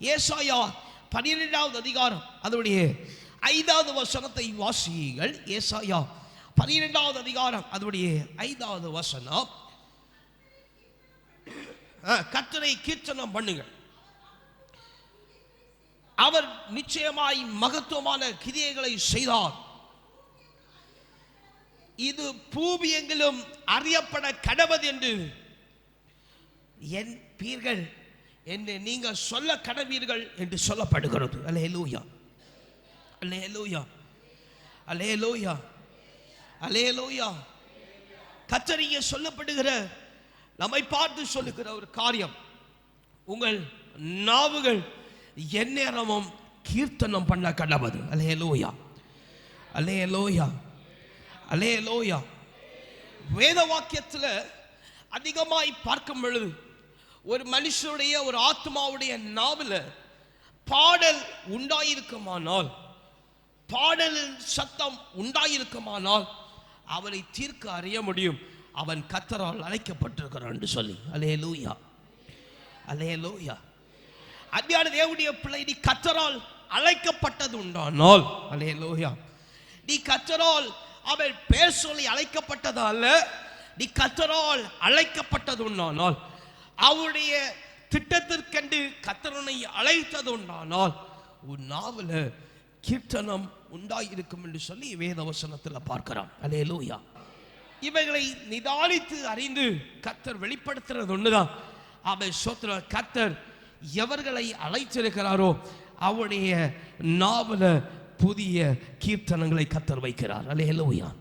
ஏசாயா பன்னிரெண்டாவது அதிகாரம் அதனுடைய ஐந்தாவது வசனத்தை வாசியுங்கள். ஏசாயா பன்னிரெண்டாவது அதிகாரம் அதனுடைய ஐந்தாவது வசனம். கத்தனை கீர்த்தனம் பண்ணுங்கள். அவர் நிச்சயமாய் மகத்துவமான கிரியைகளை செய்தார். இது பூமி எங்கிலும் அறியப்பட கடவது என்று என் பீர்கள் என்று நீங்கள் சொல்ல கடவீர்கள் என்று சொல்லப்படுகிறது. அலே லூயா அலே லூயா அலே லூயா அலே லூயா கத்தரிங்க சொல்லப்படுகிற நம்மை பார்த்து சொல்லுகிற ஒரு காரியம். உங்கள் நாவுகள் எந்நேரமும் கீர்த்தனம் பண்ண கடவுது அலே லோயா அலே லோயா அலே லோயா வேத வாக்கியத்தில் அதிகமாய் பார்க்கும் பொழுது ஒரு மனுஷனுடைய ஒரு ஆத்மாவுடைய நாவில் பாடல் உண்டாயிருக்குமானால் பாடலின் சத்தம் உண்டாயிருக்குமானால் அவனை தீர்க்க அறிய முடியும். அவன் கத்தரால் அழைக்கப்பட்டிருக்கிறான் சொல்லி. அலே லூயா அலே லூயா அன்பியான தேவனுடைய பிள்ளை நீ கத்தரால் அழைக்கப்பட்டது உண்டானால் அலே லோயா நீ கத்தரால் அவன் பேர் சொல்லி அழைக்கப்பட்டதால அல்ல நீ கத்தரால் அழைக்கப்பட்டது உண்டானால் அவருடைய திட்டத்திற்கண்டு கத்தரனை அழைத்ததுண்டானால் உன் நாவல கீர்த்தனம் உண்டாயிருக்கும் என்று சொல்லி வேதவசனத்தில் பார்க்கிறோம் அலே லூயா இவைகளை நிதானித்து அறிந்து கத்தர் வெளிப்படுத்துறது ஒண்ணுதான். அவன் சோத்திர கத்தர் எவர்களை அழைத்திருக்கிறாரோ அவருடைய நாவல புதிய கீர்த்தனங்களை கத்தர் வைக்கிறார். அலே லூயா